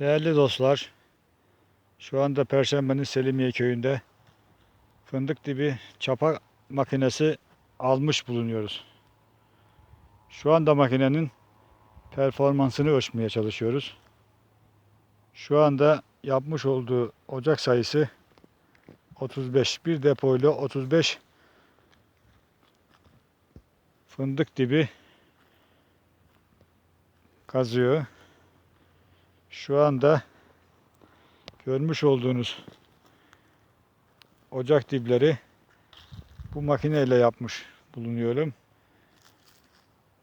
Değerli dostlar, şu anda Perşembe'nin Selimiye köyünde fındık dibi çapa makinesi almış bulunuyoruz. Şu anda makinenin performansını ölçmeye çalışıyoruz. Şu anda yapmış olduğu ocak sayısı 35. Bir depoyla 35 fındık dibi kazıyor. Şu anda görmüş olduğunuz ocak dipleri bu makineyle yapmış bulunuyorum.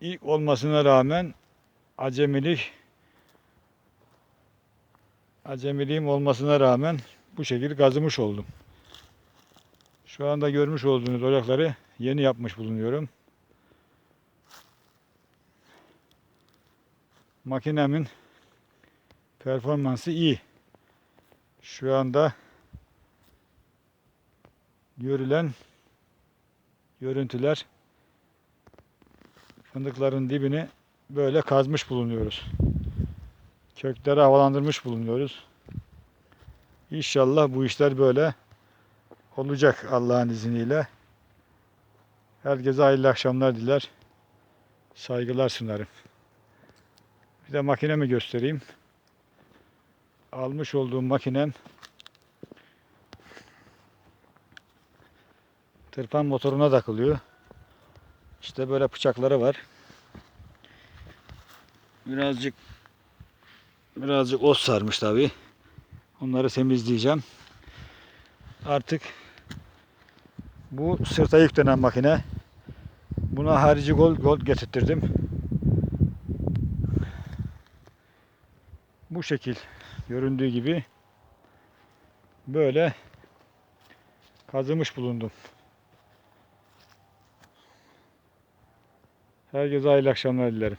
İlk olmasına rağmen acemilik acemiliğim olmasına rağmen bu şekilde kazımış oldum. Şu anda görmüş olduğunuz ocakları yeni yapmış bulunuyorum. Makinemin performansı iyi. Şu anda görülen görüntüler fındıkların dibini böyle kazmış bulunuyoruz. Kökleri havalandırmış bulunuyoruz. İnşallah bu işler böyle olacak Allah'ın izniyle. Herkese hayırlı akşamlar diler. Saygılar sunarım. Bir de makinemi göstereyim. Almış olduğum makinem tırpan motoruna takılıyor. İşte böyle bıçakları var. Birazcık birazcık ot sarmış tabi. Onları temizleyeceğim. Artık bu sırta yüklenen makine. Buna harici gold, gold getirttirdim. Bu şekil göründüğü gibi böyle kazımış bulundum. Herkese hayırlı akşamlar dilerim.